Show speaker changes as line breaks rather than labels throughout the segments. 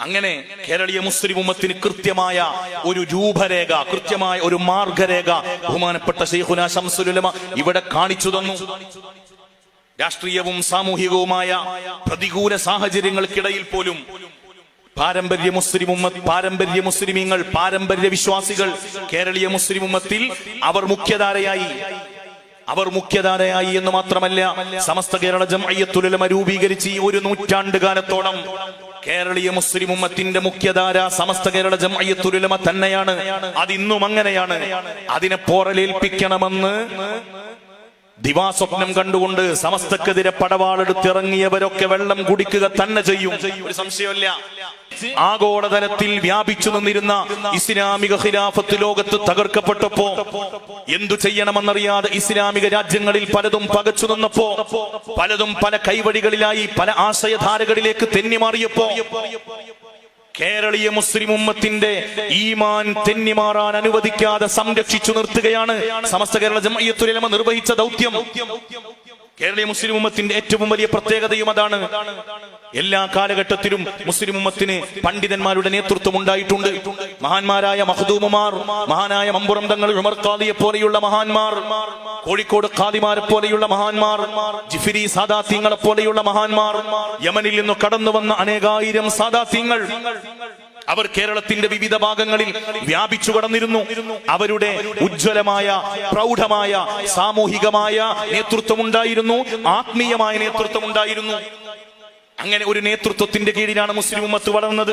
അങ്ങനെ കേരളീയ മുസ്ലിം ഉമ്മത്തിന് കൃത്യമായ ഒരു രൂപരേഖ കൃത്യമായ ഒരു മാർഗരേഖ ബഹുമാനപ്പെട്ട ഷെയ്ഖുന ശംസുലുലമ ഇവിടെ കാണിച്ചു തന്നു. രാഷ്ട്രീയവും സാമൂഹികവുമായ പ്രതികൂല സാഹചര്യങ്ങൾക്കിടയിൽ പോലും പാരമ്പര്യ മുസ്ലിം ഉമ്മത്ത് പാരമ്പര്യ മുസ്ലിമീങ്ങൾ പാരമ്പര്യ വിശ്വാസികൾ കേരളീയ മുസ്ലിം ഉമ്മത്തിൽ അവർ മുഖ്യധാരയായി. അവർ മുഖ്യധാരയായി എന്ന് മാത്രമല്ല സമസ്ത കേരള ജംഅയ്യത്തുലമ രൂപീകരിച്ച് ഈ ഒരു നൂറ്റാണ്ട് കാലത്തോളം കേരളീയ മുസ്ലിം ഉമ്മത്തിന്റെ മുഖ്യധാര സമസ്ത കേരള ജംഅയ്യത്തുലമ തന്നെയാണ്. അതിന്നും അങ്ങനെയാണ്. അതിനെ പോറലേൽപ്പിക്കണമെന്ന് ദിവാസ്വപ്നം കണ്ടുകൊണ്ട് സമസ്തക്കെതിരെ പടവാളെടുത്തിറങ്ങിയവരൊക്കെ വെള്ളം കുടിക്കുക തന്നെ ചെയ്യും. ഒരു സംശയമല്ല ആഗോളതലത്തിൽ വ്യാപിച്ചു നിന്നിരുന്ന ഇസ്ലാമിക ഖിലാഫത്ത് ലോകത്ത് തകർക്കപ്പെട്ടപ്പോ എന്തു ചെയ്യണമെന്നറിയാതെ ഇസ്ലാമിക രാജ്യങ്ങളിൽ പലതും പകച്ചു നിന്നപ്പോ പലതും പല കൈവഴികളിലായി പല ആശയധാരകളിലേക്ക് തെന്നിമാറിയപ്പോ കേരളീയ മുസ്ലിം ഉമ്മത്തിന്റെ ഈമാൻ തെന്നിമാറാൻ അനുവദിക്കാതെ സംരക്ഷിച്ചു നിർത്തുകയാണ് സമസ്ത കേരള ജമയ്യത്തുലമ നിർവഹിച്ച ദൗത്യം. കേരളീയ മുസ്ലിം ഉമ്മത്തിന്റെ ഏറ്റവും വലിയ പ്രത്യേകതയും അതാണ്. എല്ലാ കാലഘട്ടത്തിലും മുസ്ലിം ഉമ്മത്തിന് പണ്ഡിതന്മാരുടെ നേതൃത്വം ഉണ്ടായിട്ടുണ്ട്. മഹാന്മാരായ മഹദൂമുമാർ മഹാനായ മമ്പുറം തങ്ങൾ ഉമർ ഖാദിയെ പോലെയുള്ള മഹാന്മാർ കോഴിക്കോട് ഖാദിമാരെ പോലെയുള്ള മഹാന്മാർ ജിഫിരി സാദാത്യങ്ങളെ പോലെയുള്ള മഹാന്മാർ യമനിൽ നിന്ന് കടന്നു വന്ന അനേകായിരം സാദാത്യങ്ങൾ അവർ കേരളത്തിന്റെ വിവിധ ഭാഗങ്ങളിൽ വ്യാപിച്ചു കടന്നിരുന്നു. അവരുടെ ഉജ്ജ്വലമായ പ്രൗഢമായ സാമൂഹികമായ നേതൃത്വം ഉണ്ടായിരുന്നു ആത്മീയമായ നേതൃത്വം ഉണ്ടായിരുന്നു അങ്ങനെ ഒരു നേതൃത്വത്തിന്റെ കീഴിലാണ് മുസ്ലിം ഉമ്മത്ത് വളർന്നത്.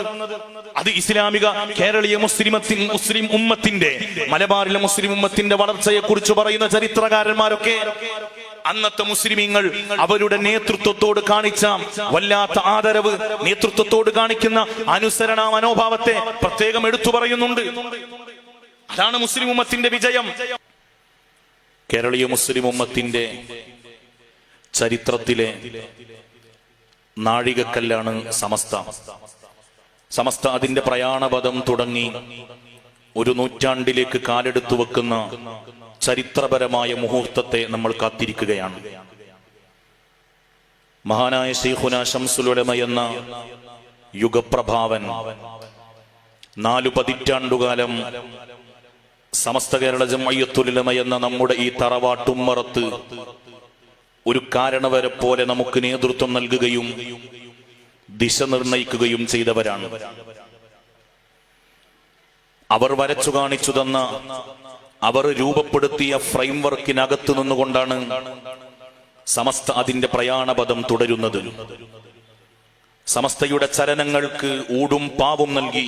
അത് ഇസ്ലാമിക കേരളീയ മുസ്ലിമത്തിൻ മുസ്ലിം ഉമ്മത്തിന്റെ മലബാറിലെ മുസ്ലിം ഉമ്മത്തിന്റെ വളർച്ചയെ കുറിച്ച് പറയുന്ന ചരിത്രകാരന്മാരൊക്കെ അന്നത്തെ മുസ്ലിമീങ്ങൾ അവരുടെ നേതൃത്വത്തോട് കാണിച്ച വല്ലാത്ത ആദരവ് നേതൃത്വത്തോട് കാണിക്കുന്ന അനുസരണ മനോഭാവത്തെ പ്രത്യേകം എടുത്തു പറയുന്നുണ്ട്. അതാണ് മുസ്ലിം ഉമ്മത്തിന്റെ വിജയം. കേരളീയ മുസ്ലിം ഉമ്മത്തിന്റെ ചരിത്രത്തിലെ നാഴികക്കല്ലാണ് സമസ്ത. സമസ്ത അതിന്റെ പ്രയാണപഥം തുടങ്ങി ഒരു നൂറ്റാണ്ടിലേക്ക് കാലെടുത്തു വെക്കുന്ന ചരിത്രപരമായ മുഹൂർത്തത്തെ നമ്മൾ കാത്തിരിക്കുകയാണ്. മഹാനായ ശ്രീഹുന ശംസുലുലമ എന്ന യുഗപ്രഭാവൻ നാലു പതിറ്റാണ്ടുകാലം സമസ്ത കേരള ജമയ്യത്തുലമ എന്ന നമ്മുടെ ഈ തറവാട്ടുമ്മറത്ത് ഒരു കാരണവരെ പോലെ നമുക്ക് നേതൃത്വം നൽകുകയും ദിശ നിർണയിക്കുകയും ചെയ്തവരാണ്. അവർ വരച്ചു കാണിച്ചു തന്ന അവർ രൂപപ്പെടുത്തിയ ഫ്രെയിംവർക്കിനകത്ത് നിന്നുകൊണ്ടാണ് സമസ്ത അതിന്റെ പ്രയാണപഥം തുടരുന്നത്. സമസ്തയുടെ ചലനങ്ങൾക്ക് ഊടും പാവും നൽകി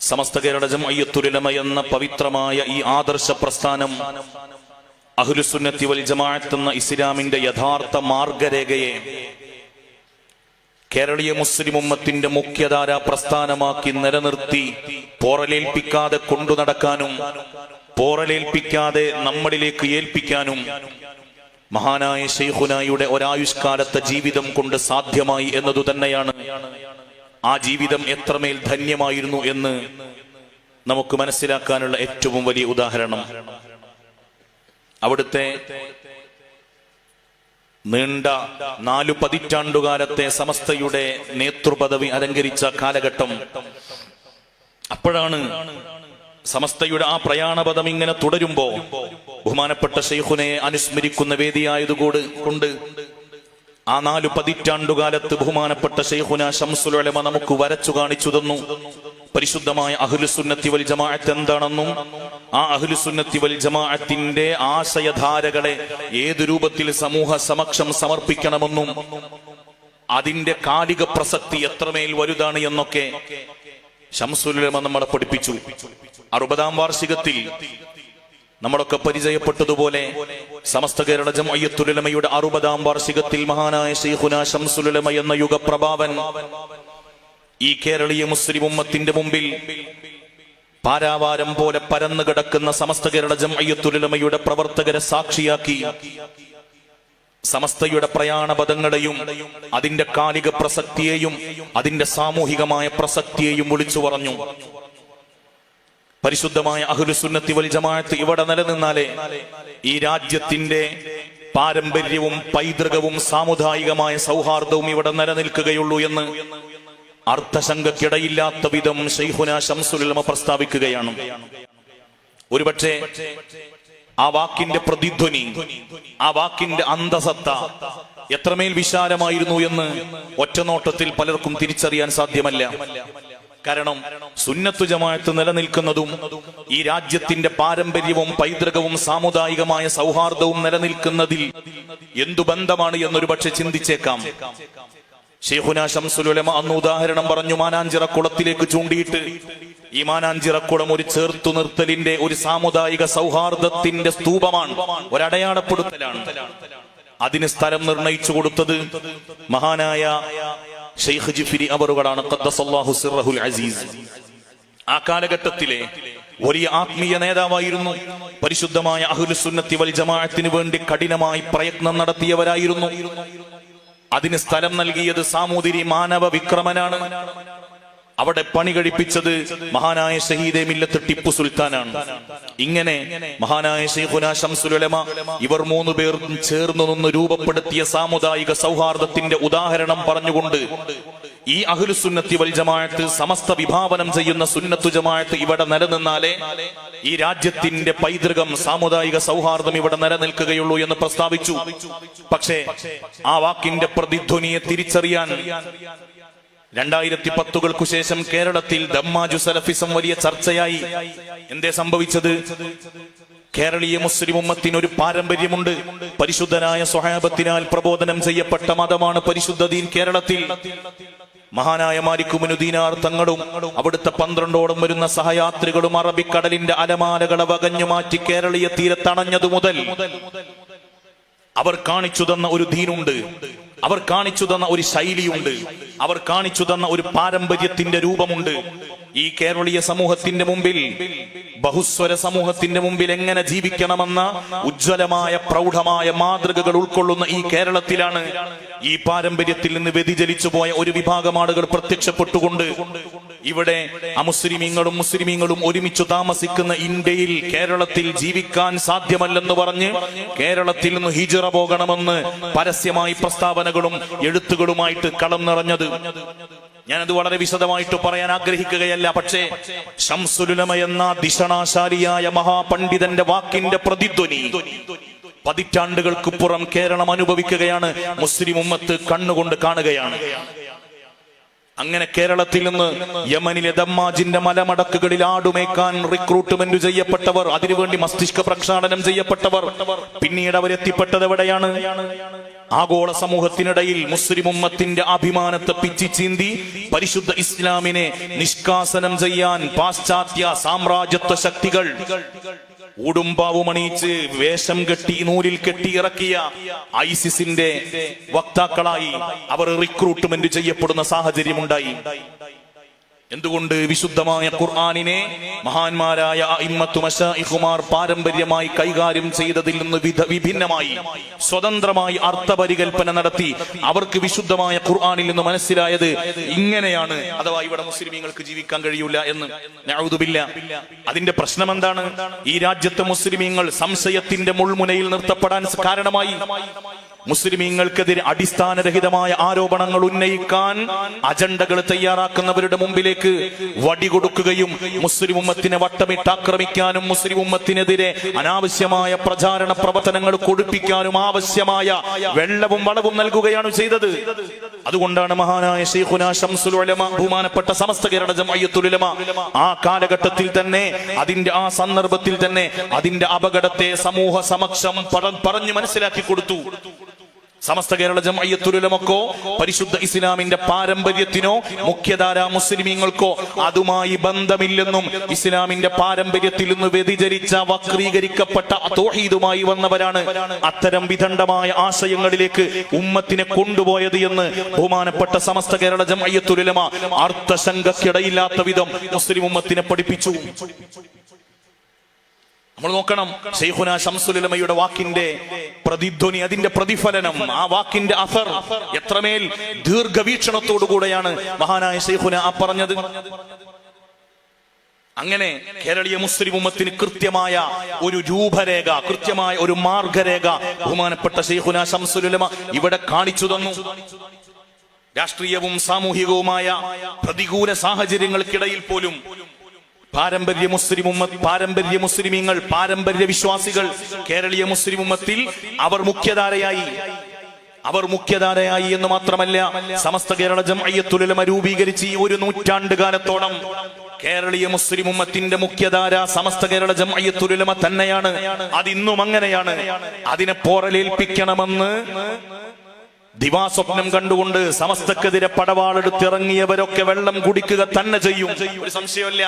സമസ്ത കേരള ജമയ്യത്തുലമ എന്ന പവിത്രമായ ഈ ആദർശ പ്രസ്ഥാനം അഹ്ലുസുന്നത്തി വൽ ഇസ്ലാമിന്റെ യഥാർത്ഥ മാർഗരേഖയെ കേരളീയ മുസ്ലിം ഉമ്മത്തിന്റെ മുഖ്യധാര പ്രസ്ഥാനമാക്കി നിലനിർത്തി പോറലേൽപ്പിക്കാതെ കൊണ്ടു നടക്കാനും പോറലേൽപ്പിക്കാതെ നമ്മളിലേക്ക് ഏൽപ്പിക്കാനും മഹാനായ ഷെയ്ഖുനായുടെ ഒരായുഷ്കാലത്തെ ജീവിതം കൊണ്ട് സാധ്യമായി എന്നതു തന്നെയാണ് ആ ജീവിതം എത്രമേൽ ധന്യമായിരുന്നു എന്ന് നമുക്ക് മനസ്സിലാക്കാനുള്ള ഏറ്റവും വലിയ ഉദാഹരണം. അവിടുത്തെ നീണ്ട നാലു പതിറ്റാണ്ടുകാലത്തെ സമസ്തയുടെ നേതൃപദവി അലങ്കരിച്ച കാലഘട്ടം അപ്പോഴാണ് സമസ്തയുടെ ആ പ്രയാണപഥം ഇങ്ങനെ തുടരുമ്പോ ബഹുമാനപ്പെട്ട ഷെയ്ഖുനെ അനുസ്മരിക്കുന്ന വേദിയായതുകൂട് കൊണ്ട് ആ നാലു പതിറ്റാണ്ടുകാലത്ത് ബഹുമാനപ്പെട്ട ഷെയ്ഖുന ഷംസുലമ നമുക്ക് വരച്ചു കാണിച്ചു തന്നു. പരിശുദ്ധമായ അഹ്ലുസുന്നത്തി വൽ ജമാഅത്ത് എന്താണെന്നും ആ അഹ്ലുസുന്നത്തി വൽ ജമാഅത്തിന്റെ ആശയധാരകളെ ഏത് രൂപത്തിൽ സമൂഹ സമക്ഷം സമർപ്പിക്കണമെന്നും അതിന്റെ കാലിക പ്രസക്തി എത്രമേൽ വലുതാണ് എന്നൊക്കെ ഷംസുലമ നമ്മളെ പഠിപ്പിച്ചു. അറുപതാം വാർഷികത്തിൽ നമ്മളൊക്കെ പരിചയപ്പെട്ടതുപോലെ സമസ്ത കേരള ജമയ്യത്തുലമയുടെ അറുപതാം വാർഷികത്തിൽ മഹാനായ ഷെയ്ഖുന ഷംസുലമ എന്ന യുഗപ്രഭാവൻ ഈ കേരളീയ മുസ്ലിം ഉമ്മത്തിന്റെ മുമ്പിൽ പാരാവാരം പോലെ പരന്നു കിടക്കുന്ന സമസ്ത കേരള ജമയ്യത്തുലമയുടെ പ്രവർത്തകരെ സാക്ഷിയാക്കി സമസ്തയുടെ പ്രയാണപഥങ്ങളെയും അതിന്റെ കാലിക പ്രസക്തിയെയും അതിന്റെ സാമൂഹികമായ പ്രസക്തിയെയും വിളിച്ചു പറഞ്ഞു പരിശുദ്ധമായ അഹുലുസുന്നത്തി വൽ ജമാഅത്ത് ഇവിടെ നിലനിന്നാലേ ഈ രാജ്യത്തിന്റെ പാരമ്പര്യവും പൈതൃകവും സാമുദായികമായ സൗഹാർദ്ദവും ഇവിടെ നിലനിൽക്കുകയുള്ളൂ എന്ന് അർത്ഥശങ്കക്കിടയില്ലാത്ത വിധം ഷെയ്ഹുന ശംസുലമ പ്രസ്താവിക്കുകയാണ്. ഒരുപക്ഷെ ആ വാക്കിന്റെ പ്രതിധ്വനി ആ വാക്കിന്റെ അന്തസത്ത എത്രമേൽ വിശാലമായിരുന്നു എന്ന് ഒറ്റനോട്ടത്തിൽ പലർക്കും തിരിച്ചറിയാൻ സാധ്യമല്ല. കാരണം സുന്നത്തു ജമാഅത്ത് നിലനിൽക്കുന്നതും ഈ രാജ്യത്തിന്റെ പാരമ്പര്യവും പൈതൃകവും സാമുദായികമായ സൗഹാർദ്ദവും നിലനിൽക്കുന്നതിൽ എന്തു ബന്ധമാണ് എന്നൊരു പക്ഷെ ചിന്തിച്ചേക്കാം. ഷെയ്ഖുന ശംസുലുലമ അന്ന് ഉദാഹരണം പറഞ്ഞു മാനാഞ്ചിറ കുളത്തിലേക്ക് ചൂണ്ടിയിട്ട് ഈ മാനാഞ്ചിറ കുളം ഒരു ചേർത്തു നിർത്തലിന്റെ ഒരു സാമുദായിക സൗഹാർദ്ദത്തിന്റെ സ്തൂപമാണ് ഒരടയാളപ്പെടുത്തലാണ്. അതിന് സ്ഥലം നിർണയിച്ചു കൊടുത്തത് മഹാനായ ഷെയ്ഖ് ജിഫിരി അവറുകളാണ് അസീസ്. ആ കാലഘട്ടത്തിലെ വലിയ ആത്മീയ നേതാവായിരുന്നു. പരിശുദ്ധമായ അഹുലുസുന്നത്തി വൽ ജമാഅത്തിന് വേണ്ടി കഠിനമായി പ്രയത്നം നടത്തിയവരായിരുന്നു. അതിന് സ്ഥലം നൽകിയത് സാമൂതിരി മാനവ വിക്രമനാണ്. അവിടെ പണി കഴിപ്പിച്ചത് മഹാനായ ഷഹീദെ മില്ലത്ത് ടിപ്പു സുൽത്താനാണ്. ഇങ്ങനെ മഹാനായ ഷെയ്ഖുന ശംസുലമ ഇവർ മൂന്ന് പേർ ചേർന്ന് നിന്ന് രൂപപ്പെടുത്തിയ സാമുദായിക സൗഹാർദ്ദത്തിന്റെ ഉദാഹരണം പറഞ്ഞുകൊണ്ട് ഈ അഹ്ലുസുന്നത്തി വൽ ജമാഅത്ത് സമസ്ത വിഭാവനം ചെയ്യുന്ന സുന്നത്തു ജമാഅത്ത് ഇവിടെ നിലനിന്നാലേ ഈ രാജ്യത്തിന്റെ പൈതൃകം സാമുദായിക സൗഹാർദ്ദം ഇവിടെ നിലനിൽക്കുകയുള്ളൂ എന്ന് പ്രസ്താവിച്ചു. പക്ഷേ ആ വാക്കിന്റെ പ്രതിധ്വനിയെ തിരിച്ചറിയാൻ രണ്ടായിരത്തി പത്തുകൾക്കു ശേഷം കേരളത്തിൽ ദമ്മാജു സലഫിസം വലിയ ചർച്ചയായി. എന്തേ സംഭവിച്ചത്? കേരളീയ മുസ്ലിം ഉമ്മത്തിന് ഒരു പാരമ്പര്യമുണ്ട്. പരിശുദ്ധനായ സ്വഹാബത്തിനാൽ പ്രബോധനം ചെയ്യപ്പെട്ട മതമാണ് പരിശുദ്ധ ദീൻ കേരളത്തിൽ. മഹാനായ മാരിക്കുമനുദീനാർ തങ്ങളും അവിടുത്തെ പന്ത്രണ്ടോളം വരുന്ന സഹയാത്രികളും അറബിക്കടലിന്റെ അലമാലകളെ വകഞ്ഞു മാറ്റി കേരളീയ തീരത്തണഞ്ഞതു മുതൽ. അവർ കാണിച്ചു തന്ന ഒരു ദീനുണ്ട്. അവർ കാണിച്ചു തന്ന ഒരു ശൈലിയുണ്ട്. അവർ കാണിച്ചു തന്ന ഒരു പാരമ്പര്യത്തിന്റെ രൂപമുണ്ട്. ഈ കേരളീയ സമൂഹത്തിന്റെ മുമ്പിൽ ബഹുസ്വര സമൂഹത്തിന്റെ മുമ്പിൽ എങ്ങനെ ജീവിക്കണമെന്ന ഉജ്ജ്വലമായ പ്രൗഢമായ മാതൃകകൾ ഉൾക്കൊള്ളുന്ന ഈ കേരളത്തിലാണ് ഈ പാരമ്പര്യത്തിൽ നിന്ന് വ്യതിചലിച്ചു പോയ ഒരു വിഭാഗം ആളുകൾ പ്രത്യക്ഷപ്പെട്ടുകൊണ്ട് ഇവിടെ അമുസ്ലിമീങ്ങളും മുസ്ലിമീങ്ങളും ഒരുമിച്ച് താമസിക്കുന്ന ഇന്ത്യയിൽ കേരളത്തിൽ ജീവിക്കാൻ സാധ്യമല്ലെന്ന് പറഞ്ഞ് കേരളത്തിൽ നിന്ന് ഹിജറ പോകണമെന്ന് പരസ്യമായി പ്രസ്താവനകളും എഴുത്തുകളുമായിട്ട് കളം നിറഞ്ഞത്. ഞാനത് വളരെ വിശദമായിട്ട് പറയാൻ ആഗ്രഹിക്കുകയല്ല പക്ഷേ ശംസുലുലമ എന്ന ദിഷണാശാലിയായ മഹാപണ്ഡിതന്റെ വാക്കിന്റെ പ്രതിധ്വനി പതിറ്റാണ്ടുകൾക്ക് പുറം കേരളം അനുഭവിക്കുകയാണ് മുസ്ലിം ഉമ്മത്ത് കണ്ണുകൊണ്ട് കാണുകയാണ്. അങ്ങനെ കേരളത്തിൽ നിന്ന് യമനിലെ ദമ്മാജിന്റെ മലമടക്കുകളിൽ ആടുമേക്കാൻ റിക്രൂട്ട്മെന്റ് ചെയ്യപ്പെട്ടവർ അതിനുവേണ്ടി മസ്തിഷ്ക പ്രക്ഷാളനം ചെയ്യപ്പെട്ടവർ പിന്നീട് അവരെത്തിപ്പെട്ടത് എവിടെയാണ്? ആഗോള സമൂഹത്തിനിടയിൽ മുസ്ലിം ഉമ്മത്തിന്റെ അഭിമാനത്തെ പിച്ചി ചീന്തി പരിശുദ്ധ ഇസ്ലാമിനെ നിഷ്കാസനം ചെയ്യാൻ പാശ്ചാത്യ സാമ്രാജ്യത്വ ശക്തികൾ ഉടുമ്പാവും അണിയിച്ച് വേഷം കെട്ടി നൂലിൽ കെട്ടി ഇറക്കിയ ഐസിസിന്റെ വക്താക്കളായി അവർ റിക്രൂട്ട്മെന്റ് ചെയ്യപ്പെടുന്ന സാഹചര്യമുണ്ടായി. എന്തുകൊണ്ട് വിശുദ്ധമായ ഖുർആാനിനെ മഹാന്മാരായ ഇമ്മത്തുമാർ പാരമ്പര്യമായി കൈകാര്യം ചെയ്തതിൽ നിന്ന് വിഭിന്നമായി സ്വതന്ത്രമായി അർത്ഥപരികൽപ്പന നടത്തി അവർക്ക് വിശുദ്ധമായ ഖുർആാനിൽ നിന്ന് മനസ്സിലായത് ഇങ്ങനെയാണ്. അഥവാ ഇവിടെ മുസ്ലിമീങ്ങൾക്ക് ജീവിക്കാൻ കഴിയൂല എന്ന്. ഞാൻ അതിന്റെ പ്രശ്നം എന്താണ് ഈ രാജ്യത്തെ മുസ്ലിമീങ്ങൾ സംശയത്തിന്റെ മുൾമുനയിൽ നിർത്തപ്പെടാൻ കാരണമായി. മുസ്ലിമീങ്ങൾക്കെതിരെ അടിസ്ഥാനരഹിതമായ ആരോപണങ്ങൾ ഉന്നയിക്കാൻ അജണ്ടകൾ തയ്യാറാക്കുന്നവരുടെ മുമ്പിലേക്ക് വടി കൊടുക്കുകയും മുസ്ലിം ഉമ്മത്തിനെ വട്ടമിട്ട് ആക്രമിക്കാനും മുസ്ലിം ഉമ്മത്തിനെതിരെ അനാവശ്യമായ പ്രചാരണ പ്രവർത്തനങ്ങൾ കൊടുപ്പിക്കാനും ആവശ്യമായ വെള്ളവും വളവും നൽകുകയാണ് ചെയ്തത്. അതുകൊണ്ടാണ് മഹാനായ ഷെയ്ഖുന ശംസുൽ ഉലമ ബഹുമാനപ്പെട്ട സമസ്ത കേരള ജമഅയ്യത്തുൽ ഉലമ ആ കാലഘട്ടത്തിൽ തന്നെ അതിന്റെ ആ സന്ദർഭത്തിൽ തന്നെ അതിന്റെ അപകടത്തെ സമൂഹ സമക്ഷം പറഞ്ഞു മനസ്സിലാക്കി കൊടുത്തു. സമസ്ത കേരള ജമയത്തുലമക്കോ പരിശുദ്ധ ഇസ്ലാമിന്റെ പാരമ്പര്യത്തിനോ മുഖ്യധാര മുസ്ലിമീങ്ങൾക്കോ അതുമായി ബന്ധമില്ലെന്നും ഇസ്ലാമിന്റെ പാരമ്പര്യത്തിൽ നിന്ന് വ്യതിചരിച്ച വക്രീകരിക്കപ്പെട്ട തോഹീദുമായി വന്നവരാണ് അത്തരം വിദണ്ഡമായ ആശയങ്ങളിലേക്ക് ഉമ്മത്തിനെ കൊണ്ടുപോയത് എന്ന് ബഹുമാനപ്പെട്ട സമസ്ത കേരള ജമയത്തുലമ അർത്ഥശങ്കക്കിടയില്ലാത്ത വിധം മുസ്ലിം ഉമ്മത്തിനെ പഠിപ്പിച്ചു. നമ്മൾ നോക്കണം. ഷെയ്ഖുന ശംസുലമയുടെ വാക്കിന്റെ പ്രതിധ്വനി അതിന്റെ പ്രതിഫലനം ആ വാക്കിന്റെ അഫർ എത്രമേൽ ദീർഘവീക്ഷണത്തോടുകൂടെയാണ് മഹാനായ ഷെയ്ഖുന ആ പറഞ്ഞത്. അങ്ങനെ കേരളീയ മുസ്ലിം ഉമ്മത്തിന് കൃത്യമായ ഒരു രൂപരേഖ കൃത്യമായ ഒരു മാർഗരേഖ ബഹുമാനപ്പെട്ട ഷെയ്ഖുന ശംസുലമ ഇവിടെ കാണിച്ചു തന്നു. രാഷ്ട്രീയവും സാമൂഹികവുമായ പ്രതികൂല സാഹചര്യങ്ങൾക്കിടയിൽ പോലും പാരമ്പര്യ മുസ്ലിം ഉമ്മത്ത് പാരമ്പര്യ മുസ്ലിമീങ്ങൾ പാരമ്പര്യ വിശ്വാസികൾ കേരളീയ മുസ്ലിം ഉമ്മത്തിൽ അവർ മുഖ്യധാരയായി. അവർ മുഖ്യധാരയായി എന്ന് മാത്രമല്ല സമസ്ത കേരള ജംഅയ്യത്തുലമ രൂപീകരിച്ച് ഈ ഒരു നൂറ്റാണ്ട് കാലത്തോളം കേരളീയ മുസ്ലിം ഉമ്മത്തിന്റെ മുഖ്യധാര സമസ്ത കേരള ജംഅയ്യത്തുലമ തന്നെയാണ്. അതിന്നും അങ്ങനെയാണ്. അതിനെ പോറലേൽപ്പിക്കണമെന്ന് ദിവാസ്വപ്നം കണ്ടുകൊണ്ട് സമസ്തക്കെതിരെ പടവാളെടുത്തിറങ്ങിയവരൊക്കെ വെള്ളം കുടിക്കുക തന്നെ ചെയ്യും. ഒരു സംശയമില്ല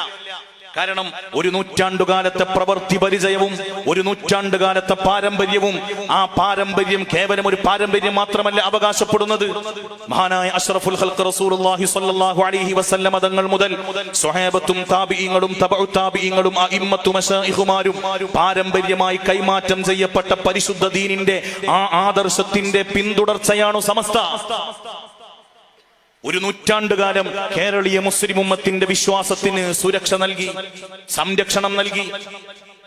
കാരണം ഒരു നൂറ്റാണ്ടുകാലത്തെ പ്രവൃത്തി പരിചയവും ഒരു നൂറ്റാണ്ടുകാലത്തെ പാരമ്പര്യവും ആ പാരമ്പര്യം കേവലം ഒരു പാരമ്പര്യം മാത്രമല്ല അവകാശപ്പെടുന്നത്. മഹാനായ അഷ്റഫുൽ ഹൽക്ക് റസൂലുള്ളാഹി സ്വല്ലല്ലാഹു അലൈഹി വസല്ലം തങ്ങൾ മുതൽ സ്വഹാബത്തും താബിഈങ്ങളും തബഉ താബിഈങ്ങളും അഇമ്മത്തു മശായിഖുമാരും പാരമ്പര്യമായി കൈമാറ്റം ചെയ്യപ്പെട്ട പരിശുദ്ധ ദീനിന്റെ ആ ആദർശത്തിന്റെ പിന്തുടർച്ചയാണ് സമസ്ത. ഒരു നൂറ്റാണ്ടുകാലം കേരളീയ മുസ്ലിം ഉമ്മത്തിന്റെ വിശ്വാസത്തിന് സുരക്ഷ നൽകി സംരക്ഷണം നൽകി.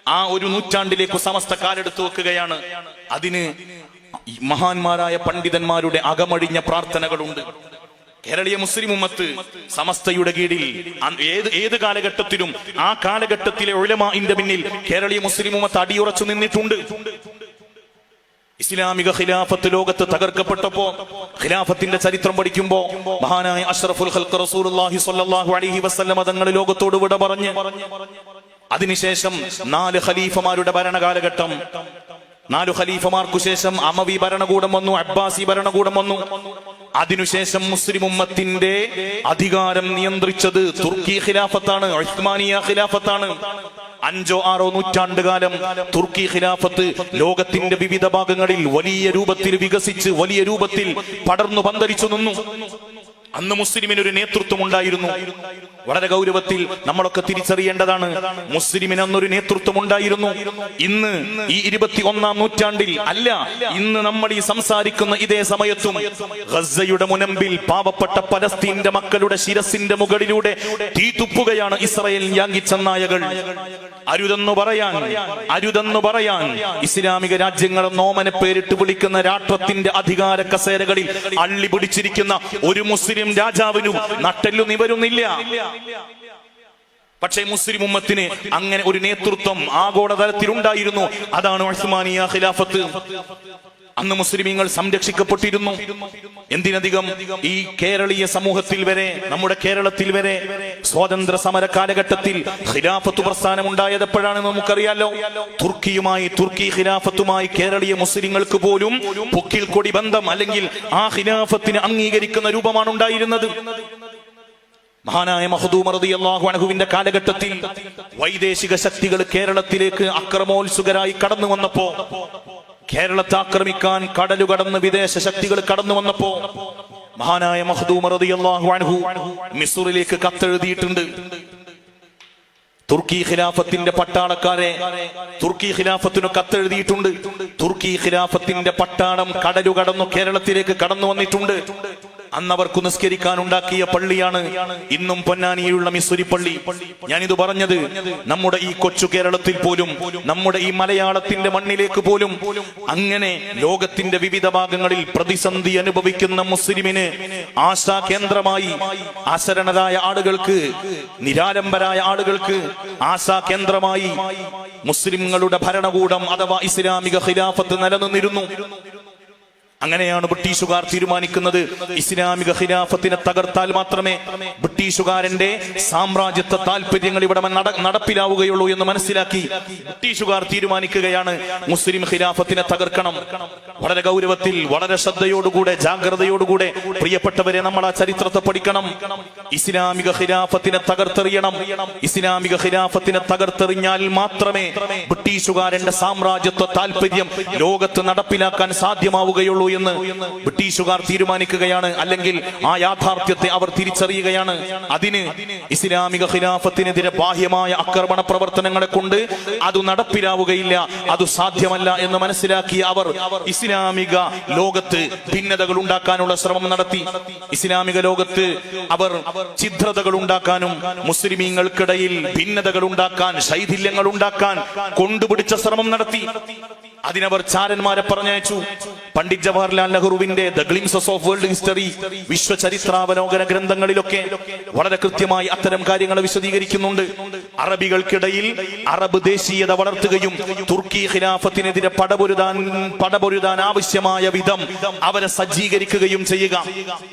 ആ ഒരു നൂറ്റാണ്ടിലേക്ക് സമസ്ത കാലെടുത്തു വെക്കുകയാണ്. അതിന് മഹാന്മാരായ പണ്ഡിതന്മാരുടെ അകമഴിഞ്ഞ പ്രാർത്ഥനകളുണ്ട്. കേരളീയ മുസ്ലിം ഉമ്മത്ത് സമസ്തയുടെ കീഴിൽ ഏത് ഏത് കാലഘട്ടത്തിലും ആ കാലഘട്ടത്തിലെ ഒഴമാന്റെ പിന്നിൽ കേരളീയ മുസ്ലിം ഉമ്മത്ത് അടിയുറച്ചു നിന്നിട്ടുണ്ട്. ഇസ്ലാമിക ഖിലാഫത്ത് ലോകത്ത് തകർക്കപ്പെട്ടപ്പോ ഖിലാഫത്തിന്റെ ചരിത്രം പഠിക്കുമ്പോ മഹാനായ അഷ്റഫുൽ ഖൽഖ റസൂലുള്ളാഹി സ്വല്ലല്ലാഹു അലൈഹി വസല്ലമ തങ്ങൾ ലോകത്തോട് വിട പറഞ്ഞ് അതിനുശേഷം നാല് ഖലീഫമാരുടെ ഭരണകാലഘട്ടം. നാല് ഖലീഫമാർക്കു ശേഷം അമവി ഭരണകൂടം വന്നു അബ്ബാസി ഭരണകൂടം വന്നു. അതിനുശേഷം മുസ്ലിം ഉമ്മത്തിന്റെ അധികാരം നിയന്ത്രിച്ചത് തുർക്കി ഖിലാഫത്താണ് ഉസ്മാനിയ ഖിലാഫത്താണ്. അഞ്ചോ ആറോ നൂറ്റാണ്ട് കാലം തുർക്കി ഖിലാഫത്ത് ലോകത്തിന്റെ വിവിധ ഭാഗങ്ങളിൽ വലിയ രൂപത്തിൽ വികസിച്ച് വലിയ രൂപത്തിൽ പടർന്നു പന്തലിച്ചു നിന്നു. അന്ന് മുസ്ലിമിന് ഒരു നേതൃത്വം ഉണ്ടായിരുന്നു. വളരെ ഗൗരവത്തിൽ നമ്മളൊക്കെ തിരിച്ചറിയേണ്ടതാണ്. മുസ്ലിമിന് അന്നൊരു നേതൃത്വം ഉണ്ടായിരുന്നു. ഇന്ന് ഈ ഇരുപത്തി ഒന്നാം നൂറ്റാണ്ടിൽ അല്ല ഇന്ന് നമ്മൾ ഈ സംസാരിക്കുന്ന ഇതേ സമയത്തും ഗസയുടെ മുനമ്പിൽ പാവപ്പെട്ട പലസ്തീന്റെ മക്കളുടെ ശിരസിന്റെ മുകളിലൂടെ തീ തീതുപ്പുകയാണ് ഇസ്രയേൽ യാങ്കിച്ചെന്നായകൾ അരുതെന്ന് പറയാൻ അരുതെന്ന് പറയാൻ ഇസ്ലാമിക രാജ്യങ്ങൾ നോമനെ പേരിട്ട് വിളിക്കുന്ന രാഷ്ട്രത്തിന്റെ അധികാര കസേരകളിൽ അള്ളി പിടിച്ചിരിക്കുന്ന ഒരു മുസ്ലിം രാജാവിനും നട്ടെല്ലു നിവരുന്നില്ല. പക്ഷേ മുസ്ലിം ഉമ്മത്തിന് അങ്ങനെ ഒരു നേതൃത്വം ആഗോളതലത്തിൽ ഉണ്ടായിരുന്നു അതാണ് ഉസ്മാനിയ ഖിലാഫത്ത്. അന്ന് മുസ്ലിമീങ്ങൾ സംരക്ഷിക്കപ്പെട്ടിരുന്നു. എന്തിനധികം ഈ കേരളീയ സമൂഹത്തിൽ വരെ നമ്മുടെ കേരളത്തിൽ വരെ സ്വാതന്ത്ര്യ സമര കാലഘട്ടത്തിൽ ഖിലാഫത്ത് പ്രസ്ഥാനം ഉണ്ടായത് എപ്പോഴാണെന്ന് നമുക്കറിയാലോ? തുർക്കിയുമായി തുർക്കി ഖിലാഫത്തുമായി കേരളീയ മുസ്ലിങ്ങൾക്ക് പോലും പൊക്കിൽ കൊടി ബന്ധം അല്ലെങ്കിൽ ആ ഖിലാഫത്തിന് അംഗീകരിക്കുന്ന രൂപമാണ് ഉണ്ടായിരുന്നത്. മഹാനായ മഹദൂം റളിയല്ലാഹു അൻഹുവിന്റെ കാലഘട്ടത്തിൽ വൈദേശിക ശക്തികൾ കേരളത്തിലേക്ക് അക്രമോത്സുകരായി കടന്നു വന്നപ്പോ കേരളത്തെ ആക്രമിക്കാൻ കടലു കടന്ന് വിദേശ ശക്തികൾ കടന്നു വന്നപ്പോ മഹാനായ മഹദൂമറിയാഹു മിസൂറിലേക്ക് കത്തെഴുതിയിട്ടുണ്ട്. തുർക്കി ഖിലാഫത്തിന്റെ പട്ടാളക്കാരെ തുർക്കി ഖിലാഫത്തിന് കത്തെഴുതിയിട്ടുണ്ട്. തുർക്കി ഖിലാഫത്തിന്റെ പട്ടാളം കടലു കടന്നു കേരളത്തിലേക്ക് കടന്നു വന്നിട്ടുണ്ട്. അന്ന് അവർക്ക് നിസ്കരിക്കാൻ ഉണ്ടാക്കിയ പള്ളിയാണ്. ഇന്നും പൊന്നാനിയിലുള്ള മിസ്സുരി പള്ളി. ഞാനിത് പറഞ്ഞത് നമ്മുടെ ഈ കൊച്ചു കേരളത്തിൽ പോലും നമ്മുടെ ഈ മലയാളത്തിന്റെ മണ്ണിലേക്ക് പോലും അങ്ങനെ ലോകത്തിന്റെ വിവിധ ഭാഗങ്ങളിൽ പ്രതിസന്ധി അനുഭവിക്കുന്ന മുസ്ലിമിന് ആശാ കേന്ദ്രമായി അശരണരായ ആളുകൾക്ക് നിരാലംബരായ ആളുകൾക്ക് ആശാ കേന്ദ്രമായി മുസ്ലിങ്ങളുടെ ഭരണകൂടം അഥവാ ഇസ്ലാമിക ഖിലാഫത്ത് നിലനിന്നിരുന്നു. അങ്ങനെയാണ് ബ്രിട്ടീഷുകാർ തീരുമാനിക്കുന്നത്. ഇസ്ലാമിക ഖിലാഫത്തിനെ തകർത്താൽ മാത്രമേ ബ്രിട്ടീഷുകാരന്റെ സാമ്രാജ്യത്വ താല്പര്യങ്ങൾ ഇവിടെ നടപ്പിലാവുകയുള്ളൂ എന്ന് മനസ്സിലാക്കി ബ്രിട്ടീഷുകാർ തീരുമാനിക്കുകയാണ്. മുസ്ലിം ഖിലാഫത്തിനെ തകർക്കണം. വളരെ ഗൗരവത്തിൽ വളരെ ശ്രദ്ധയോടുകൂടെ ജാഗ്രതയോടുകൂടെ പ്രിയപ്പെട്ടവരെ നമ്മൾ ആ ചരിത്രത്തെ പഠിക്കണം. ഇസ്ലാമിക ഖിലാഫത്തിനെ തകർത്തെറിയണം. ഇസ്ലാമിക ഖിലാഫത്തിനെ തകർത്തെറിഞ്ഞാൽ മാത്രമേ ബ്രിട്ടീഷുകാരന്റെ സാമ്രാജ്യത്വ താല്പര്യം ലോകത്ത് നടപ്പിലാക്കാൻ സാധ്യമാവുകയുള്ളൂ എന്ന് ബ്രിട്ടീഷുകാർ തീരുമാനിക്കുകയാണ്. അല്ലെങ്കിൽ ആ യാഥാർത്ഥ്യത്തെ അവർ തിരിച്ചറിയുകയാണ്. അതിന് ഇസ്ലാമിക ഖിലാഫത്തിനെതിരെ ബാഹ്യമായ ആക്രമണ പ്രവർത്തനങ്ങളെ കൊണ്ട് അത് നടപ്പിലാവുകയില്ല. അത് സാധ്യമല്ല എന്ന് മനസ്സിലാക്കിയ അവർ ഇസ്ലാമിക ലോകത്ത് ഭിന്നതകൾ ഉണ്ടാക്കാനുള്ള ശ്രമം നടത്തി. ഇസ്ലാമിക ലോകത്ത് അവർ ഛിദ്രതകൾ ഉണ്ടാക്കാനും മുസ്ലിമീങ്ങൾക്കിടയിൽ ഭിന്നതകൾ ഉണ്ടാക്കാൻ ശൈഥില്യങ്ങൾ ഉണ്ടാക്കാൻ കൊണ്ടുപിടിച്ച ശ്രമം നടത്തി. അതിനവർ ചാരന്മാരെ പറഞ്ഞയച്ചു. പണ്ഡിറ്റ് ജവഹർലാൽ നെഹ്റുവിന്റെ the glimpses of world history വിശ്വ ചരിത്രാവലോകന ഗ്രന്ഥങ്ങളിലൊക്കെ വളരെ കൃത്യമായി അത്തരം കാര്യങ്ങൾ വിശദീകരിക്കുന്നുണ്ട്. അറബികൾക്കിടയിൽ അറബ് ദേശീയത വളർത്തുകയും തുർക്കി ഖിലാഫത്തിനെതിരെ പടപൊരുതാൻ പടപൊരുതാൻ ആവശ്യമായ വിധം അവരെ സജ്ജീകരിക്കുകയും ചെയ്യുക.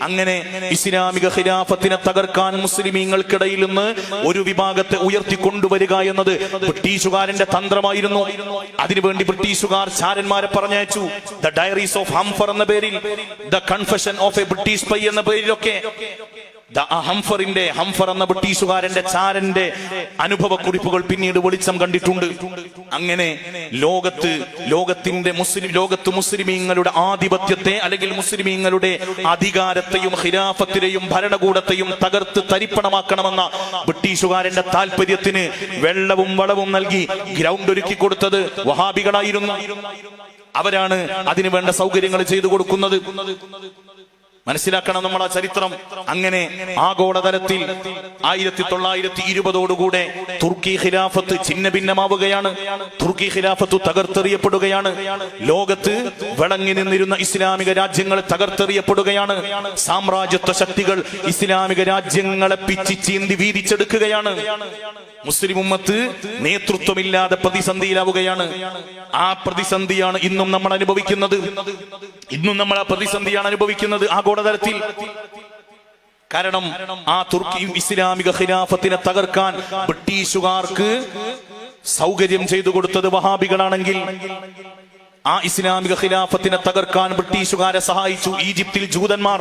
അങ്ങനെ ഇസ്ലാമിക ഖിലാഫത്തിനെ തകർക്കാൻ മുസ്ലിമീങ്ങൾക്കിടയിൽ നിന്ന് ഒരു വിഭാഗത്തെ ഉയർത്തിക്കൊണ്ടുവരിക എന്നത് ബ്രിട്ടീഷുകാരന്റെ തന്ത്രമായിരുന്നു. അതിനുവേണ്ടി ബ്രിട്ടീഷുകാർ ചാരന്മാരെ പറഞ്ഞയച്ചു. ദ ഡയറീസ് ഓഫ് ഹംഫർ എന്ന പേരിൽ the confession of a British spy എന്ന പേരിലൊക്കെ. ഹംഫറിന്റെ ഹംഫർ എന്ന ബ്രിട്ടീഷുകാരന്റെ ചാരന്റെ അനുഭവ കുറിപ്പുകൾ പിന്നീട് വെളിച്ചം കണ്ടിട്ടുണ്ട്. അങ്ങനെ ലോകത്ത് ലോകത്തിന്റെ മുസ്ലിം ലോകത്ത് മുസ്ലിമീങ്ങളുടെ ആധിപത്യത്തെ അല്ലെങ്കിൽ മുസ്ലിമീങ്ങളുടെ അധികാരത്തെയും ഖിലാഫത്തിനെയും ഭരണകൂടത്തെയും തകർത്ത് തരിപ്പണമാക്കണമെന്ന ബ്രിട്ടീഷുകാരന്റെ താല്പര്യത്തിന് വെള്ളവും വളവും നൽകി ഗ്രൗണ്ട് ഒരുക്കി കൊടുത്തത് വഹാബികളായിരുന്നു. അവരാണ് അതിനു വേണ്ട സൗകര്യങ്ങൾ ചെയ്തു കൊടുക്കുന്നത്. മനസ്സിലാക്കണം നമ്മൾ ആ ചരിത്രം. അങ്ങനെ ആഗോളതലത്തിൽ ആയിരത്തി തൊള്ളായിരത്തി ഇരുപതോടുകൂടെ തുർക്കി ഖിലാഫത്ത് ഛിന്ന ഭിന്നമാവുകയാണ് തുർക്കി ഖിലാഫത്ത് തകർത്തെറിയപ്പെടുകയാണ്. ലോകത്ത് വിളങ്ങി നിന്നിരുന്ന ഇസ്ലാമിക രാജ്യങ്ങൾ തകർത്തെറിയപ്പെടുകയാണ്. സാമ്രാജ്യത്വ ശക്തികൾ ഇസ്ലാമിക രാജ്യങ്ങളെ പിച്ചി ചീന്തി വീതിച്ചെടുക്കുകയാണ്. മുസ്ലിം ഉമ്മത്ത് നേതൃത്വമില്ലാതെ പ്രതിസന്ധിയിലാവുകയാണ്. ആ പ്രതിസന്ധിയാണ് ഇന്നും നമ്മൾ അനുഭവിക്കുന്നത്. ഇന്നും നമ്മൾ ആ പ്രതിസന്ധിയാണ് അനുഭവിക്കുന്നത്. ആഗോളതലത്തിൽ കാരണം ആ തുർക്കി ഇസ്ലാമിക ഖിലാഫത്തിനെ തകർക്കാൻ ബ്രിട്ടീഷുകാർക്ക് സൗകര്യം ചെയ്തു കൊടുത്തത് വഹാബികളാണെങ്കിൽ ആ ഇസ്ലാമിക ഖിലാഫത്തിനെ തകർക്കാൻ ബ്രിട്ടീഷുകാരെ സഹായിച്ചു ഈജിപ്തിൽ ജൂതന്മാർ.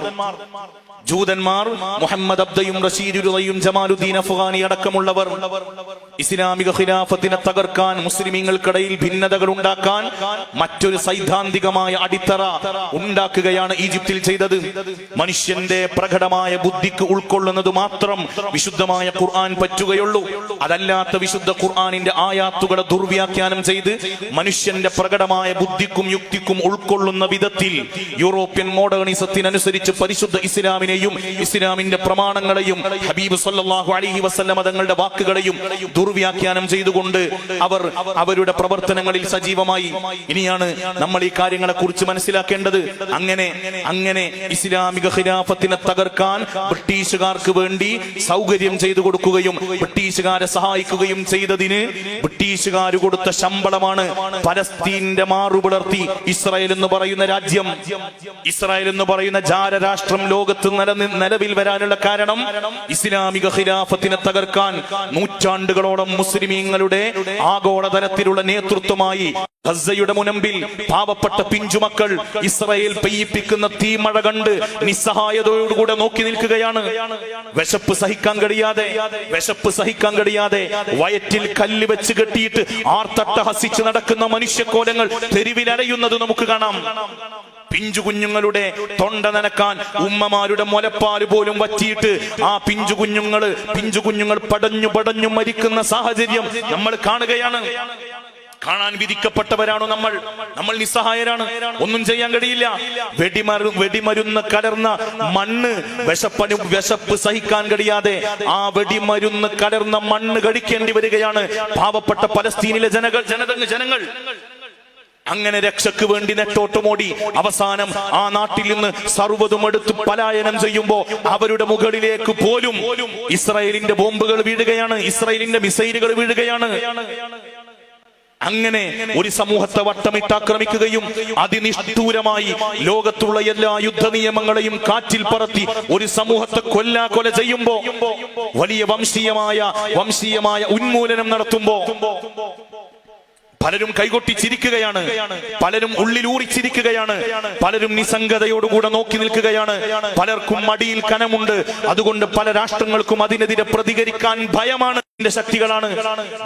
ജൂതന്മാർ മുഹമ്മദ് അബ്ദയും റഷീദുറയും ജമാലുദ്ദീൻ അഫ്ഗാനി അടക്കമുള്ളവർ ഇസ്ലാമിക ഖിലാഫത്തിനെ തകർക്കാൻ മുസ്ലിമീങ്ങൾക്കിടയിൽ ഭിന്നതകൾ ഉണ്ടാക്കാൻ മറ്റൊരു സൈദ്ധാന്തികമായ അടിത്തറ ഉണ്ടാക്കുകയാണ് ഈജിപ്തിൽ ചെയ്തത്. മനുഷ്യന്റെ പ്രകടമായ ബുദ്ധിക്ക് ഉൾക്കൊള്ളുന്നത് മാത്രം വിശുദ്ധമായ ഖുർആൻ പറ്റുകയുള്ളൂ. അതല്ലാത്ത വിശുദ്ധ ഖുർആനിന്റെ ആയാത്തുകളെ ദുർവ്യാഖ്യാനം ചെയ്ത് മനുഷ്യന്റെ പ്രകടമായ ബുദ്ധിക്കും യുക്തിക്കും ഉൾക്കൊള്ളുന്ന വിധത്തിൽ യൂറോപ്യൻ മോഡേണിസത്തിനനുസരിച്ച് പരിശുദ്ധ ഇസ്ലാമിനെയും ഇസ്ലാമിന്റെ പ്രമാണങ്ങളെയും ഹബീബ് സല്ലാഹു അലഹി വസല്ലമ തങ്ങളുടെ വാക്കുകളെയും ദുർവ്യാഖ്യാനം ചെയ്തുകൊണ്ട് അവർ അവരുടെ പ്രവർത്തനങ്ങളിൽ സജീവമായി. ഇനിയാണ് നമ്മൾ ഈ കാര്യങ്ങളെ കുറിച്ച് മനസ്സിലാക്കേണ്ടത്. അങ്ങനെ അങ്ങനെ ഇസ്ലാമിക ഖിലാഫത്തിനെ തകർക്കാൻ ബ്രിട്ടീഷുകാർക്ക് വേണ്ടി സൗകര്യം ചെയ്തു കൊടുക്കുകയും ബ്രിട്ടീഷുകാരെ സഹായിക്കുകയും ചെയ്തതിന് ബ്രിട്ടീഷുകാർ കൊടുത്ത ശമ്പളമാണ് പലസ്തീന്റെ മാറുപിളർത്തി ഇസ്രായേൽ എന്ന് പറയുന്ന രാജ്യം. ഇസ്രായേൽ എന്ന് പറയുന്ന ജാരരാഷ്ട്രം ലോകത്ത് നിലനി- നിലവിൽ വരാനുള്ള കാരണം ഇസ്ലാമിക ഖിലാഫത്തിനെ തകർക്കാൻ നൂറ്റാണ്ടുകളോളം മുസ്ലിമീങ്ങളുടെ ആഗോളതലത്തിലുള്ള നേതൃത്വമായി ഗസയുടെ മുനമ്പിൽ പാവപ്പെട്ട പിഞ്ചുമക്കൾ ഇസ്രായേൽ പെയ്യിപ്പിക്കുന്ന തീമഴ കണ്ട് നിസ്സഹായതയോടുകൂടെ നോക്കി നിൽക്കുകയാണ്. വിശപ്പ് സഹിക്കാൻ കഴിയാതെ വിശപ്പ് സഹിക്കാൻ കഴിയാതെ വയറ്റിൽ കല്ല് വെച്ച് കെട്ടിയിട്ട് ആർത്തട്ടഹസിച്ച് നടക്കുന്ന മനുഷ്യക്കോലങ്ങൾ തെരുവിലരയുന്നത് നമുക്ക് കാണാം. പിഞ്ചു കുഞ്ഞുങ്ങളുടെ തൊണ്ട നനക്കാൻ ഉമ്മമാരുടെ മുലപ്പാൽ പോലും വറ്റിയിട്ട് ആ പിഞ്ചു കുഞ്ഞുങ്ങൾ പിഞ്ചു കുഞ്ഞുങ്ങൾ പടഞ്ഞു പടഞ്ഞു മരിക്കുന്ന സാഹചര്യം നമ്മൾ കാണുകയാണ്. കാണാൻ വിധിക്കപ്പെട്ടവരാണോ നമ്മൾ? നമ്മൾ നിസ്സഹായരാണ്. ഒന്നും ചെയ്യാൻ കഴിയില്ല. വെടിമരു വെടിമരുന്ന് കലർന്ന മണ്ണ് വിശപ്പനു വിശപ്പ് സഹിക്കാൻ കഴിയാതെ ആ വെടിമരുന്ന് കലർന്ന മണ്ണ് കഴിക്കേണ്ടി വരികയാണ് പാവപ്പെട്ട പലസ്തീനിലെ ജനകൾ ജനത ജനങ്ങൾ. അങ്ങനെ രക്ഷക്ക് വേണ്ടി നെട്ടോട്ടമോടി അവസാനം ആ നാട്ടിൽ നിന്ന് സർവതും എടുത്ത് പലായനം ചെയ്യുമ്പോ അവരുടെ മുകളിലേക്ക് പോലും ഇസ്രായേലിന്റെ ബോംബുകൾ വീഴുകയാണ് ഇസ്രായേലിന്റെ മിസൈലുകൾ വീഴുകയാണ്. അങ്ങനെ ഒരു സമൂഹത്തെ വട്ടമിട്ട് ആക്രമിക്കുകയും അതിനിഷ്ഠൂരമായി ലോകത്തുള്ള എല്ലാ യുദ്ധ നിയമങ്ങളെയും കാറ്റിൽ പറത്തി ഒരു സമൂഹത്തെ കൊല്ലാ കൊല ചെയ്യുമ്പോ വലിയ വംശീയമായ വംശീയമായ ഉന്മൂലനം നടത്തുമ്പോ പലരും കൈകൊട്ടി ചിരിക്കുകയാണ് പലരും ഉള്ളിലൂറി ചിരിക്കുകയാണ് പലരും നിസ്സംഗതയോടുകൂടെ നോക്കി നിൽക്കുകയാണ്. പലർക്കും മടിയിൽ കനമുണ്ട്. അതുകൊണ്ട് പല രാഷ്ട്രങ്ങൾക്കും അതിനെതിരെ പ്രതികരിക്കാൻ ഭയമാണ് ശക്തികളാണ്.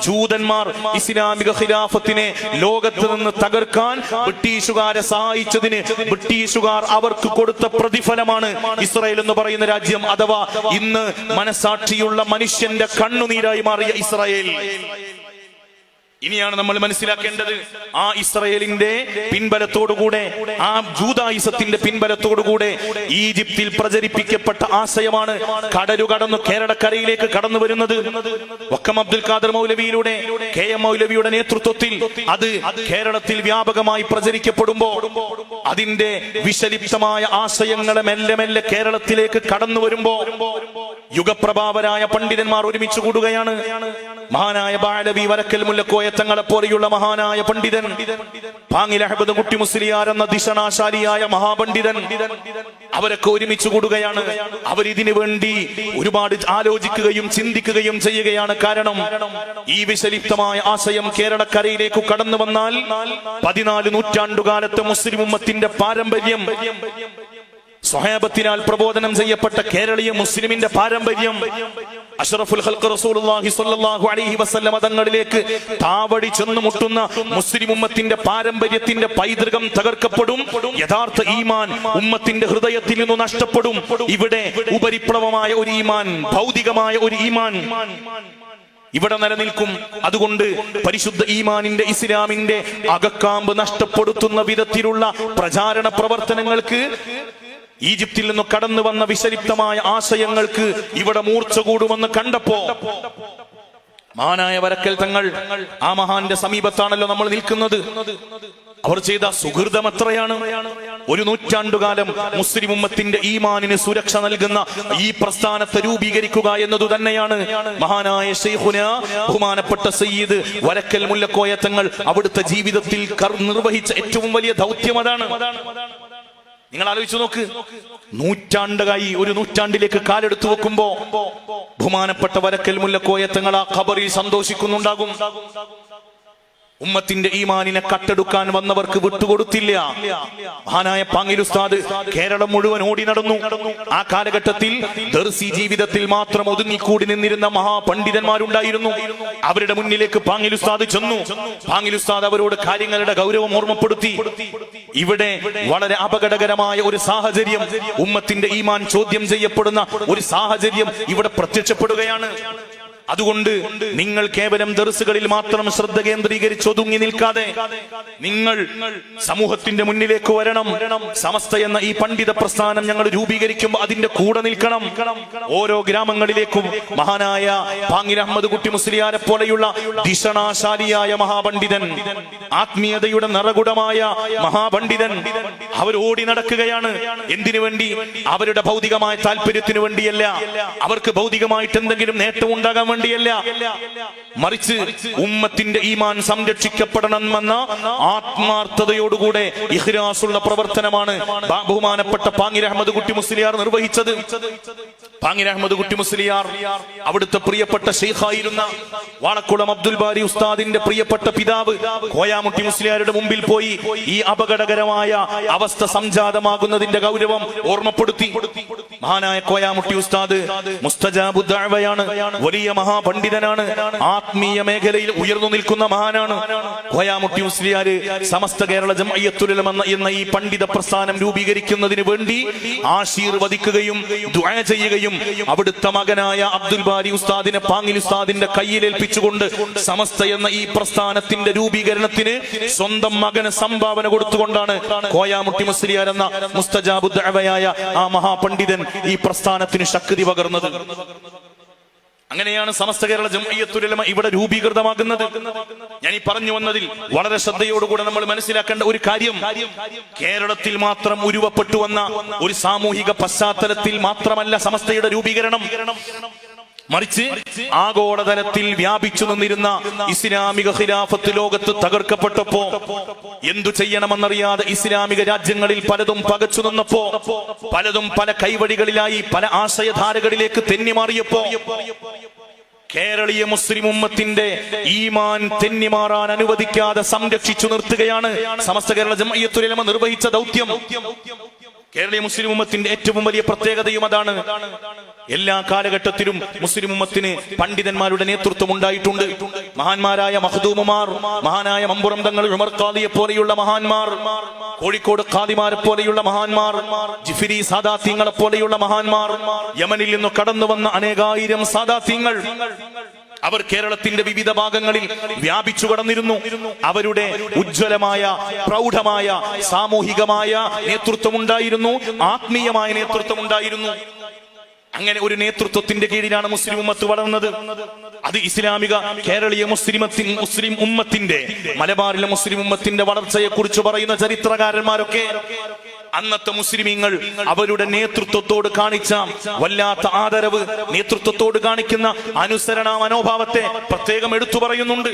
ജൂതന്മാർ ഇസ്ലാമിക ഖിലാഫത്തിനെ ലോകത്ത് നിന്ന് തകർക്കാൻ ബ്രിട്ടീഷുകാരെ സഹായിച്ചതിന് ബ്രിട്ടീഷുകാർ അവർക്ക് കൊടുത്ത പ്രതിഫലമാണ് ഇസ്രായേൽ എന്ന് പറയുന്ന രാജ്യം. അഥവാ ഇന്ന് മനസാക്ഷിയുള്ള മനുഷ്യന്റെ കണ്ണുനീരായി മാറിയ ഇസ്രായേൽ. ഇനിയാണ് നമ്മൾ മനസ്സിലാക്കേണ്ടത് ആ ഇസ്രയേലിന്റെ പിൻബലത്തോടുകൂടെ ആ ജൂതായുസത്തിന്റെ പിൻബലത്തോടുകൂടെ ഈജിപ്തിൽ പ്രചരിപ്പിക്കപ്പെട്ട ആശയമാണ് കടലു കടന്നു കേരളക്കരയിലേക്ക് കടന്നു വരുന്നത്. വക്കം അബ്ദുൽ ഖാദർ മൗലവിയിലൂടെ കെ എം മൗലവിയുടെ നേതൃത്വത്തിൽ അത് കേരളത്തിൽ വ്യാപകമായി പ്രചരിക്കപ്പെടുമ്പോ അതിന്റെ വിശലിപ്തമായ ആശയങ്ങളെ മെല്ലെ മെല്ലെ കേരളത്തിലേക്ക് കടന്നു വരുമ്പോ യുഗപ്രഭാവരായ പണ്ഡിതന്മാർ ഒരുമിച്ച് കൂടുകയാണ്. മഹാനായ ബാലവി വരക്കൽ മുല്ലക്കോയ തങ്ങളെ പോലെയുള്ള മഹാനായ പണ്ഡിതൻ പാങ്ങിൽ അഹമ്മദ് കുട്ടി മുസ്ലിയാർ എന്ന ദിശണാശാലിയായ മഹാപണ്ഡിതൻ അവരൊക്കെ ഒരുമിച്ച് കൂടുകയാണ്. അവർ ഇതിനു വേണ്ടി ഒരുപാട് ആലോചിക്കുകയും ചിന്തിക്കുകയും ചെയ്യുകയാണ്. കാരണം ഈ വിശലിപ്തമായ ആശയം കേരളക്കരയിലേക്ക് കടന്നു വന്നാൽ പതിനാല് നൂറ്റാണ്ടുകാലത്തെ മുസ്ലിം ഉമ്മത്തിന്റെ പാരമ്പര്യം സ്വഹാബത്തിനാൽ പ്രബോധനം ചെയ്യപ്പെട്ട കേരളീയ മുസ്ലിമിന്റെ പാരമ്പര്യം. അഷ്റഫുൽ ഹൽക്ക് റസൂലുള്ളാഹി സ്വല്ലല്ലാഹു അലൈഹി വസല്ലമ തങ്ങളിലേക്ക് താവടി ചെന്ന് മുട്ടുന്ന മുസ്ലിം ഉമ്മത്തിന്റെ പാരമ്പര്യത്തിന്റെ പൈതൃകം തകർക്കപ്പെടും. യഥാർത്ഥ ഈമാൻ ഉമ്മത്തിന്റെ ഹൃദയത്തിൽ നിന്ന് നഷ്ടപ്പെടും. ഇവിടെ ഉപരിപ്ലവമായ ഒരു ഈമാൻ ഭൗതികമായ ഒരു ഈമാൻ ഇവിടെ നിലനിൽക്കും. അതുകൊണ്ട് പരിശുദ്ധ ഈമാനിന്റെ ഇസ്ലാമിന്റെ അകക്കാമ്പ് നഷ്ടപ്പെടുത്തുന്ന വിധത്തിലുള്ള പ്രചാരണ പ്രവർത്തനങ്ങൾക്ക് ഈജിപ്തിൽ നിന്ന് കടന്നു വന്ന വിശലിപ്തമായ ആശയങ്ങൾക്ക് ഇവിടെ മൂർച്ച കൂടുമെന്ന് കണ്ടപ്പോ മഹാനായ വരക്കൽ തങ്ങൾ ആ മഹാന്റെ സമീപത്താണല്ലോ നമ്മൾ നിൽക്കുന്നത്. അവർ ചെയ്ത സുഹൃതം എത്രയാണ്? ഒരു നൂറ്റാണ്ടുകാലം മുസ്ലിം ഉമ്മത്തിന്റെ ഈമാനിന് സുരക്ഷ നൽകുന്ന ഈ പ്രസ്ഥാനത്തെ രൂപീകരിക്കുക എന്നതു തന്നെയാണ്. മഹാനായ ഷെയ്ഖുന ബഹുമാനപ്പെട്ട സയ്യിദ് വരക്കൽ മുല്ലക്കോയ തങ്ങൾ അവിടുത്തെ ജീവിതത്തിൽ നിർവഹിച്ച ഏറ്റവും വലിയ ദൗത്യം അതാണ്. നിങ്ങൾ ആലോചിച്ചു നോക്ക്. നൂറ്റാണ്ടുകായി ഒരു നൂറ്റാണ്ടിലേക്ക് കാലെടുത്തു വെക്കുമ്പോ ബഹുമാനപ്പെട്ട വരക്കൽ മുല്ലക്കോയത്തങ്ങൾ ആ ഖബറിൽ സന്തോഷിക്കുന്നുണ്ടാകും. ഉമ്മത്തിന്റെ ഈമാനിനെ കട്ടെടുക്കാൻ വന്നവർക്ക് വിട്ടുകൊടുത്തില്ല. മഹാനായ പാങ്ങിലുസ്താദ് കേരളം മുഴുവൻ ഓടി നടന്നു. ആ കാലഘട്ടത്തിൽ ദർസി ജീവിതത്തിൽ മാത്രം ഒതുങ്ങിക്കൂടി നിന്നിരുന്ന മഹാപണ്ഡിതന്മാരുണ്ടായിരുന്നു. അവരുടെ മുന്നിലേക്ക് പാങ്ങിലുസ്താദ് ചെന്നു. പാങ്ങിലുസ്താദ് അവരോട് കാര്യങ്ങളുടെ ഗൗരവം ഓർമ്മപ്പെടുത്തി. ഇവിടെ വളരെ അപകടകരമായ ഒരു സാഹചര്യം ഉമ്മത്തിന്റെ ഈമാൻ ചോദ്യം ചെയ്യപ്പെടുന്ന ഒരു സാഹചര്യം ഇവിടെ പ്രത്യക്ഷപ്പെടുകയാണ്. അതുകൊണ്ട് നിങ്ങൾ കേവലം ദർസുകളിൽ മാത്രം ശ്രദ്ധ കേന്ദ്രീകരിച്ച് ഒതുങ്ങി നിൽക്കാതെ നിങ്ങൾ സമൂഹത്തിന്റെ മുന്നിലേക്ക് വരണം. സമസ്ത എന്ന ഈ പണ്ഡിത പ്രസ്ഥാനം ഞങ്ങൾ രൂപീകരിക്കുമ്പോൾ അതിന്റെ കൂടെ നിൽക്കണം. ഓരോ ഗ്രാമങ്ങളിലേക്കും മഹാനായ പാങ്ങിൽ അഹമ്മദ് കുട്ടി മുസ്ലിയാരെ പോലെയുള്ള ദിഷണാശാലിയായ മഹാപണ്ഡിതൻ ആത്മീയതയുടെ നിറകുടമായ മഹാപണ്ഡിതൻ അവർ ഓടി നടക്കുകയാണ്. എന്തിനു വേണ്ടി? അവരുടെ ഭൗതികമായ താല്പര്യത്തിനു വേണ്ടിയല്ല. അവർക്ക് ഭൗതികമായിട്ട് എന്തെങ്കിലും നേട്ടം ഉണ്ടാകാൻ വേണ്ടിയല്ല. മറിച്ച് ഉമ്മത്തിന്റെ ഈമാൻ സംരക്ഷിക്കപ്പെടണമെന്ന ആത്മാർത്ഥതയോടുകൂടെ ഇഹ്ലാസുള്ള പ്രവർത്തനമാണ് ബഹുമാനപ്പെട്ട പാങ്ങിർ അഹമ്മദ് കുട്ടി മുസ്ലിയാർ നിർവഹിച്ചത്. പാങ്ങിർ അഹമ്മദ് കുട്ടി മുസ്ലിയാർ അവിടുത്തെ പ്രിയപ്പെട്ട ഷെയ്ഖായിരുന്ന വാളക്കുളം അബ്ദുൽ ബാരി ഉസ്താദിന്റെ പ്രിയപ്പെട്ട പിതാവ് കോയാമുട്ടി മുസ്ലിയാരുടെ മുമ്പിൽ പോയി ഈ അപകടകരമായ അവസ്ഥ സംജാതമാകുന്നതിന്റെ ഗൗരവം ഓർമ്മപ്പെടുത്തി. മഹാനായ കോയാമുട്ടി ഉസ്താദ് മുസ്തജാബുദ്ദാഴ്വയാണ് വലിയ മഹാപണ്ഡിതനാണ്. ആത്മീയ മേഖലയിൽ ഉയർന്നു നിൽക്കുന്ന മഹാനാണ്. കോയാമുട്ടി മുസ്ലിയാര് സമസ്ത കേരള ജംഅയ്യത്തുലമ എന്ന എന്ന ഈ പണ്ഡിത പ്രസ്ഥാനം രൂപീകരിക്കുന്നതിന് വേണ്ടി ആശീർവദിക്കുകയും ദുആ ചെയ്യുകയും അവിടുത്തെ മകനായ അബ്ദുൽ ബാരി ഉസ്താദിനെ പാങ്ങിൽ ഉസ്താദിന്റെ കയ്യിലേൽപ്പിച്ചുകൊണ്ട് സമസ്ത എന്ന ഈ പ്രസ്ഥാനത്തിന്റെ രൂപീകരണത്തിന് സ്വന്തം മകന് സംഭാവന കൊടുത്തുകൊണ്ടാണ് കോയാമുട്ടി മുസ്ലിയാർ എന്ന മുസ്തജാബുദ്ദവയായ ആ മഹാപണ്ഡിതൻ ഈ പ്രസ്ഥാനത്തിന് ശക്തി പകർന്നത്. അങ്ങനെയാണ് സമസ്ത കേരള ജംഇയ്യത്തുലമ ഇവിടെ രൂപീകൃതമാകുന്നത്. ഞാൻ ഈ പറഞ്ഞു വന്നതിൽ വളരെ ശ്രദ്ധയോടുകൂടെ നമ്മൾ മനസ്സിലാക്കേണ്ട ഒരു കാര്യം. കേരളത്തിൽ മാത്രം ഉരുവപ്പെട്ടു വന്ന ഒരു സാമൂഹിക പശ്ചാത്തലത്തിൽ മാത്രമല്ല സമസ്തയുടെ രൂപീകരണം. മറിച്ച് ആഗോളതലത്തിൽ വ്യാപിച്ചു നിന്നിരുന്ന ഇസ്ലാമിക ഖിലാഫത്ത് ലോകത്ത് തകർക്കപ്പെട്ടപ്പോ എന്തു ചെയ്യണമെന്നറിയാതെ ഇസ്ലാമിക രാജ്യങ്ങളിൽ പലതും പകച്ചു നിന്നപ്പോ പലതും പല കൈവടികളിലായി പല ആശയധാരകളിലേക്ക് തെന്നിമാറിയപ്പോ കേരളീയ മുസ്ലിം ഉമ്മത്തിന്റെ ഈമാൻ തെന്നിമാറാൻ അനുവദിക്കാതെ സംരക്ഷിച്ചു നിർത്തുകയാണ് സമസ്ത കേരള ജമയ്യത്തുലമ നിർവഹിച്ച ദൗത്യം. കേരളീയ മുസ്ലിം ഉമ്മത്തിന്റെ ഏറ്റവും വലിയ പ്രത്യേകതയും അതാണ്. എല്ലാ കാലഘട്ടത്തിലും മുസ്ലിം ഉമ്മത്തിന് പണ്ഡിതന്മാരുടെ നേതൃത്വം ഉണ്ടായിട്ടുണ്ട്. മഹാന്മാരായ മഹദൂമുമാർ മഹാനായ മമ്പുറം തങ്ങൾ ഉമർ ഖാദിയെ പോലെയുള്ള മഹാന്മാർ കോഴിക്കോട് ഖാദിമാരെ പോലെയുള്ള മഹാന്മാർ ജിഫിരി സാദാത്യങ്ങളെ പോലെയുള്ള മഹാന്മാർ യമനിൽ നിന്ന് കടന്നു വന്ന അനേകായിരം സാദാത്യങ്ങൾ അവർ കേരളത്തിന്റെ വിവിധ ഭാഗങ്ങളിൽ വ്യാപിച്ചു കടന്നിരുന്നു. അവരുടെ ഉജ്ജ്വലമായ പ്രൗഢമായ സാമൂഹികമായ നേതൃത്വം ഉണ്ടായിരുന്നു ആത്മീയമായ നേതൃത്വം ഉണ്ടായിരുന്നു അങ്ങനെ ഒരു നേതൃത്വത്തിന്റെ കീഴിലാണ് മുസ്ലിം ഉമ്മത്ത് വളർന്നത്. അത് ഇസ്ലാമിക കേരളീയ മുസ്ലിമത്തിൻ മുസ്ലിം ഉമ്മത്തിന്റെ മലബാറിലെ മുസ്ലിം ഉമ്മത്തിന്റെ വളർച്ചയെ കുറിച്ച് പറയുന്ന ചരിത്രകാരന്മാരൊക്കെ അന്നത്തെ മുസ്ലിമീങ്ങൾ അവരുടെ നേതൃത്വത്തോട് കാണിച്ച വല്ലാത്ത ആദരവ് നേതൃത്വത്തോട് കാണിക്കുന്ന അനുസരണ മനോഭാവത്തെ പ്രത്യേകം എടുത്തു പറയുന്നുണ്ട്.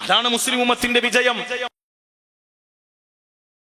അതാണ് മുസ്ലിം ഉമ്മത്തിന്റെ വിജയം.